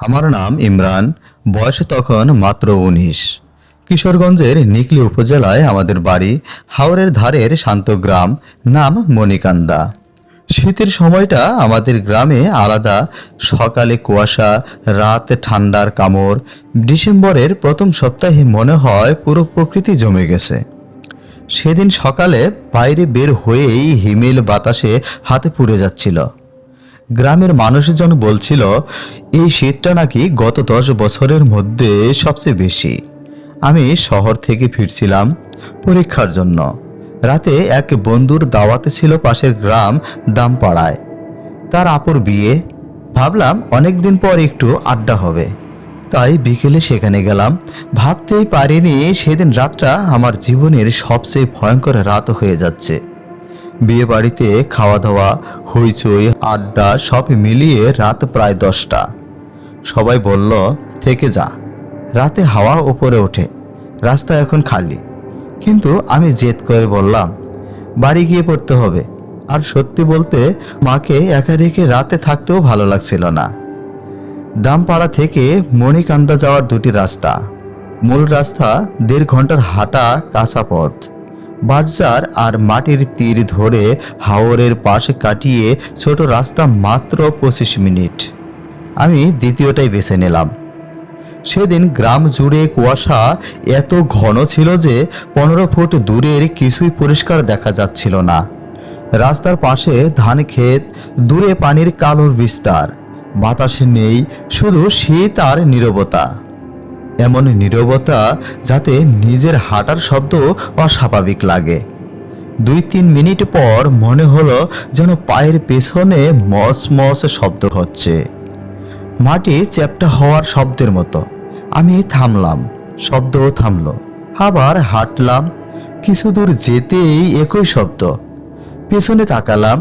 আমার নাম ইমরান, বয়স তখন মাত্র উনিশ। কিশোরগঞ্জের নিকলি উপজেলায় আমাদের বাড়ি হাওরের ধারের শান্ত গ্রাম, নাম মণিকান্দা। শীতের সময়টা আমাদের গ্রামে আলাদা, সকালে কুয়াশা, রাত ঠান্ডার কামড়, ডিসেম্বরের প্রথম সপ্তাহে মনে হয় পুরো প্রকৃতি জমে গেছে। সেদিন সকালে বাইরে বের হয়েই হিমেল বাতাসে হাতে পুড়ে যাচ্ছিল। গ্রামের মানুষজন বলছিল, এই শীতটা নাকি গত দশ বছরের মধ্যে সবচেয়ে বেশি। আমি শহর থেকে ফিরছিলাম পরীক্ষার জন্য। রাতে এক বন্ধুর দাওয়াতে ছিল পাশের গ্রাম দামপাড়ায়। তার আপুর বিয়ে। ভাবলাম অনেক দিন পর একটু আড্ডা হবে। তাই বিকেলে সেখানে গেলাম। ভাবতেই পারিনি সেদিন রাতটা আমার জীবনের সবচেয়ে ভয়ঙ্কর রাত হয়ে যাচ্ছে। বিয়ে বাড়িতে খাওয়া দাওয়া হইচই, আড্ডা সব মিলিয়ে রাত প্রায় দশটা। সবাই বলল, থেকে যা। রাতে হাওয়া ওপরে ওঠে, রাস্তা এখন খালি। কিন্তু আমি জেদ করে বললাম, বাড়ি গিয়ে পড়তে হবে। আর সত্যি বলতে, মাকে একা রেখে রাতে থাকতেও ভালো লাগছিল না। দামপাড়া থেকে মণিকান্দা যাওয়ার দুটি রাস্তা। মূল রাস্তা দেড় ঘণ্টার হাঁটা কাঁচা পথ। বাজার আর মাটির তীর ধরে হাওরের পাশে কাটিয়ে ছোট রাস্তা মাত্র পঁচিশ মিনিট। আমি দ্বিতীয়টাই বেছে নিলাম। সেদিন গ্রাম জুড়ে কুয়াশা এত ঘন ছিল যে পনেরো ফুট দূরের কিছুই পরিষ্কার দেখা যাচ্ছিল না। রাস্তার পাশে ধান ক্ষেত, দূরে পানির কালোর বিস্তার। বাতাসে নেই, শুধু শীত আর নীরবতা। এমন নীরবতা যাতে নিজের হাঁটার শব্দ অস্বাভাবিক লাগে। দুই তিন মিনিট পর মনে হলো যেন পায়ের পেছনে মস মস শব্দ হচ্ছে। মাটি চ্যাপটা হওয়ার শব্দের মতো। আমি থামলাম শব্দও থামলো, আবার হাঁটলাম। কিছু দূর যেতেই একই শব্দ। পেছনে তাকালাম,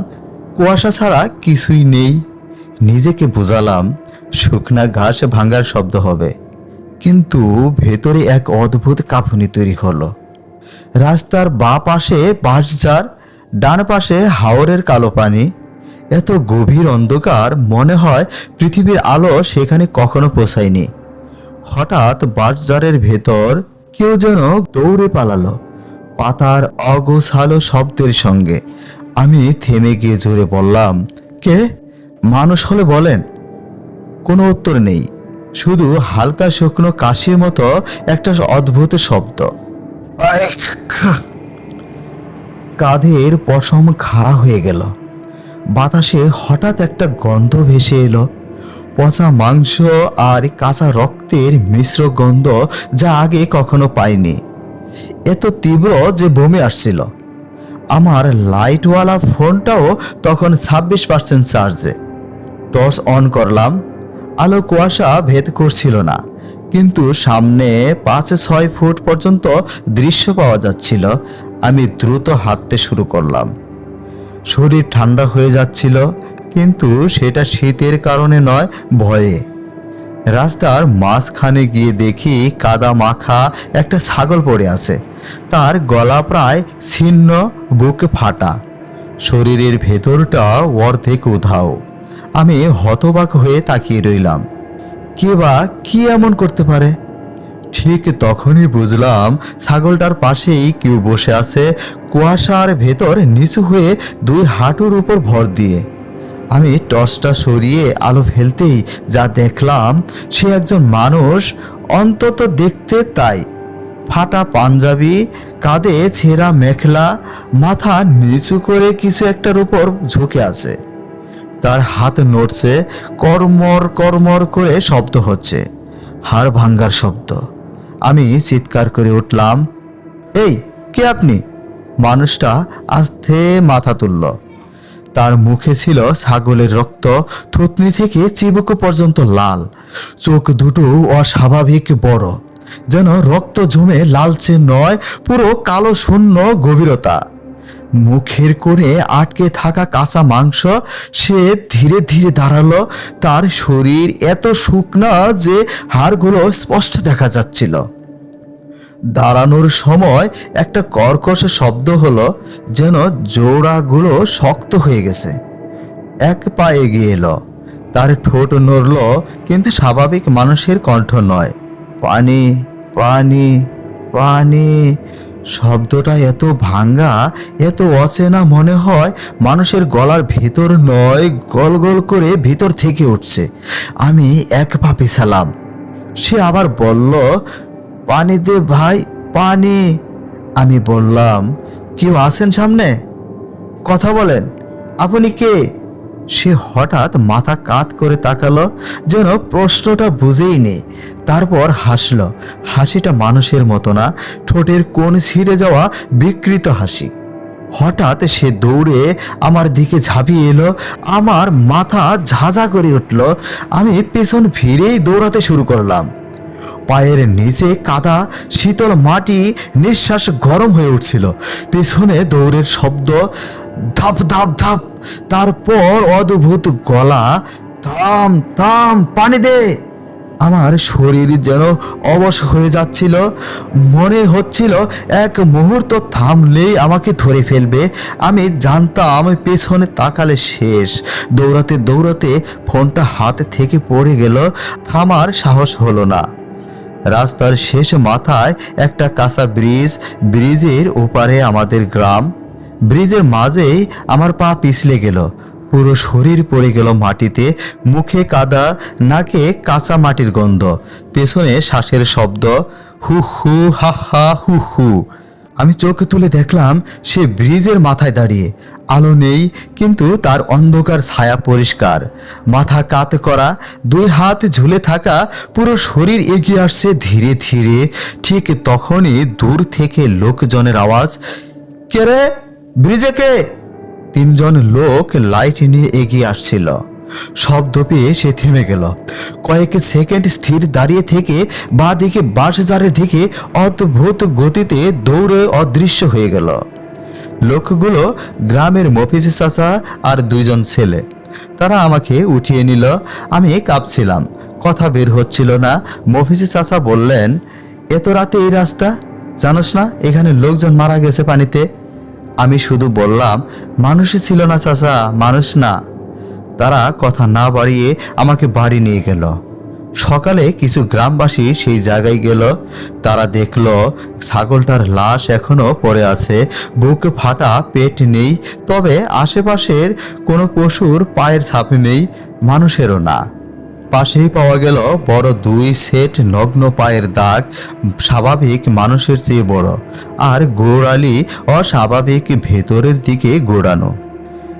কুয়াশা ছাড়া কিছুই নেই। নিজেকে বুঝালাম, শুকনা ঘাস ভাঙার শব্দ হবে। কিন্তু ভেতরে এক অদ্ভুত কাঁপুনি তৈরি হলো রাস্তার বাঁ পাশে বাঁশঝাড় ডান পাশে হাওরের কালো পানি। এত গভীর অন্ধকার মনে হয় পৃথিবীর আলো সেখানে কখনো পৌঁছায়নি হঠাৎ বাঁশঝাড়ের ভেতর কেউ যেন দৌড়ে পালালো, পাতার অগোছালো শব্দের সঙ্গে। আমি থেমে গিয়ে জোরে বললাম, কে? মানুষ হলে বলেন? কোনো উত্তর নেই। শুধু হালকা শুকনো কাশির মতো একটা অদ্ভুত শব্দ। কাঁধের পশম খাড়া হয়ে গেল। বাতাসে হঠাৎ একটা গন্ধ ভেসে এলো। পচা মাংস আর কাঁচা রক্তের মিশ্র গন্ধ যা আগে কখনো পাইনি। এত তীব্র যে বমি আসছিল। আমার লাইটওয়ালা ফোনটাও তখন ছাব্বিশ পার্সেন্ট চার্জে টর্চ অন করলাম। আলো কুয়াশা ভেদ করছিল না। কিন্তু সামনে পাঁচ ছয় ফুট পর্যন্ত দৃশ্য পাওয়া যাচ্ছিল। আমি দ্রুত হাঁটতে শুরু করলাম। শরীর ঠান্ডা হয়ে যাচ্ছিল, কিন্তু সেটা শীতের কারণে নয়, ভয়ে। রাস্তার মাঝখানে গিয়ে দেখি কাদা মাখা একটা ছাগল পড়ে আছে। তার গলা প্রায় ছিন্ন, বুক ফাটা। শরীরের ভেতরটা অর্ধেক উধাও। আমি হতবাক হয়ে তাকিয়ে রইলাম। কে বা কি এমন করতে পারে? ঠিক তখনই বুঝলাম ছাগলটার পাশেই কেউ বসে আছে কুয়াশার ভেতর নিচু হয়ে দুই হাঁটুর উপর ভর দিয়ে। আমি টর্চটা সরিয়ে আলো ফেলতেই যা দেখলাম, সে একজন মানুষ, অন্তত দেখতে তাই। ফাটা পাঞ্জাবি, কাঁধে ছেঁড়া মেখলা, মাথা নিচু করে কিছু একটার উপর ঝুঁকে আছে। তার হাত নড়ছে কর্মর কর্মর করে শব্দ হচ্ছে। হাড় ভাঙ্গার শব্দ। আমি চিৎকার করে উঠলাম, এই, কে আপনি? মানুষটা আস্তে মাথা তুলল। তার মুখে ছিল ছাগলের রক্ত, থুতনি থেকে চিবুক পর্যন্ত লাল। চোখ দুটো অস্বাভাবিক বড়, যেন রক্ত জমে লালচে নয়, পুরো কালো, শূন্য গভীরতা। মুখের কোণে আটকে থাকা কাঁচা মাংস, সে ধীরে ধীরে দাঁড়াল। তার শরীর এত শুকনা যে হাড়গুলো স্পষ্ট দেখা যাচ্ছিল। দাঁড়ানোর সময় একটা কর্কশ শব্দ হলো, যেন জোড়াগুলো শক্ত হয়ে গেছে। এক পা এগিয়ে এলো। তার ঠোঁট নড়ল, কিন্তু স্বাভাবিক মানুষের কণ্ঠ নয়। পানি পানি পানি। শব্দটা এত ভাঙ্গা এত অচেনা মনে হয়, মানুষের গলার ভেতর নয়, গল গল করে ভিতর থেকে উঠছে। আমি এক পা পেছালাম। সে আবার বলল, পানি দে ভাই, পানি। আমি বললাম, কেউ আছেন সামনে? কথা বলেন। আপনি কে? সে হঠাৎ মাথা কাত করে তাকালো যেন প্রশ্নটা বুঝেই নেই তারপর হাসলো। হাসিটা মানুষের মতো না, ঠোঁটের কোণ ছিঁড়ে যাওয়া বিকৃত হাসি। হঠাৎ সে দৌড়ে আমার দিকে ঝাঁপিয়ে এলো, আমার মাথা ঝাঁঝা করে উঠল। আমি পেছন ফিরেই দৌড়াতে শুরু করলাম। পায়ের নিচে কাদা, শীতল মাটি, নিঃশ্বাস গরম হয়ে উঠছিল। পেছনে দৌড়ের শব্দ ধাপ ধাপ ধাপ। তারপর অদ্ভুত গলা থাম থাম পানি দে। আমার শরীর যেন অবশ হয়ে যাচ্ছিল। মনে হচ্ছিল এক মুহূর্ত থামলেই আমাকে ধরে ফেলবে। আমি জানতাম পেছনে তাকালে শেষ। দৌড়াতে দৌড়াতে ফোনটা হাত থেকে পড়ে গেল। থামার সাহস হলো না। রাস্তার শেষ মাথায় একটা কাঁচা ব্রিজ, ব্রিজের ওপারে আমাদের গ্রাম। ব্রিজের মাঝেই আমার পা পিছলে গেল। পুরো শরীর পড়ে গেল মাটিতে, মুখে কাদা, নাকে কাঁচা মাটির গন্ধ, পেছনে শ্বাসের শব্দ, হু হু, হা হা, হু হু। আমি চোখে তুলে দেখলাম সে ব্রিজের মাথায় দাঁড়িয়ে। আলো নেই, কিন্তু তার অন্ধকার ছায়া পরিষ্কার। মাথা কাত করা, দুই হাত ঝুলে থাকা, পুরো শরীর এগিয়ে আসছে ধীরে ধীরে। ঠিক তখনই দূর থেকে লোকজনের আওয়াজ, কে রে ব্রিজে কে? তিনজন লোক লাইট নিয়ে এগিয়ে আসছিল। শব্দ পেয়ে সে থেমে গেল। কয়েক সেকেন্ড স্থির দাঁড়িয়ে থেকে বা দিকে বাঁশঝাড়ের দিকে অদ্ভুত গতিতে দৌড়ে অদৃশ্য হয়ে গেল। লোকগুলো গ্রামের মফিজ চাচা আর দুইজন ছেলে। তারা আমাকে উঠিয়ে নিল। আমি কাঁপছিলাম। কথা বের হচ্ছিল না। মফিজ চাচা বললেন, এত রাতে এই রাস্তা? জানোস না, এখানে লোকজন মারা গেছে পানিতে। আমি শুধু বললাম, মানুষই ছিল না চাচা, মানুষ না। তারা কথা না বাড়িয়ে আমাকে বাড়ি নিয়ে গেল। সকালে কিছু গ্রামবাসী সেই জায়গায় গেল। তারা দেখল, ছাগলটার লাশ এখনও পড়ে আছে। বুক ফাটা, পেট নেই। তবে আশেপাশের কোনো পশুর পায়ের ছাপ নেই। মানুষেরও না। পাশেই পাওয়া গেল বড় দুই সেট নগ্ন পায়ের দাগ, স্বাভাবিক মানুষের চেয়ে বড়। আর গোড়ালি অস্বাভাবিক ভেতরের দিকে গোড়ানো।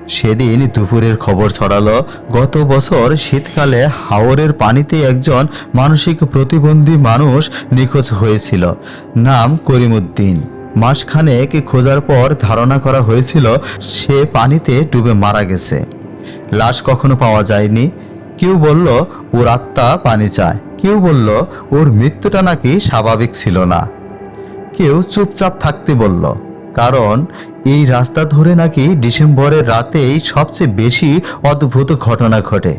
সেদিন দুপুরের খবর ছড়ালো, গত বছর শীতকালে হাওরের পানিতে একজন মানসিক প্রতিবন্ধী মানুষ নিখোঁজ হয়েছিল, নাম করিমুদ্দিন। মাসখানেক খোঁজার পর ধারণা করা হয়েছিল, সে পানিতে ডুবে মারা গেছে। লাশ কখনো পাওয়া যায়নি। কেউ বলল, ওর আত্মা পানি চায়। কেউ বলল, ওর মৃত্যুটা নাকি স্বাভাবিক ছিল না। কেউ চুপচাপ থাকতে বলল, কারণ এই রাস্তা ধরে নাকি ডিসেম্বরের রাতেই সবচেয়ে বেশি অদ্ভুত ঘটনা ঘটে।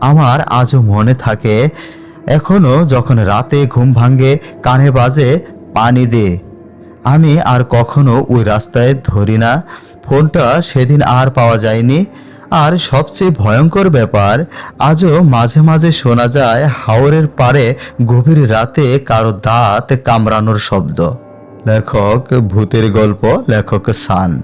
আমার আজও মনে থাকে, এখনও যখন রাতে ঘুম ভাঙ্গে কানে বাজে, পানি দে। আমি আর কখনো ওই রাস্তায় ধরি না। ফোনটা সেদিন আর পাওয়া যায়নি। আর সবচেয়ে ভয়ঙ্কর ব্যাপার, আজও মাঝে মাঝে শোনা যায় হাওরের পাড়ে গভীর রাতে কারও দাঁত কামড়ানোর শব্দ। লেখক ভূতের গল্প, লেখক সান।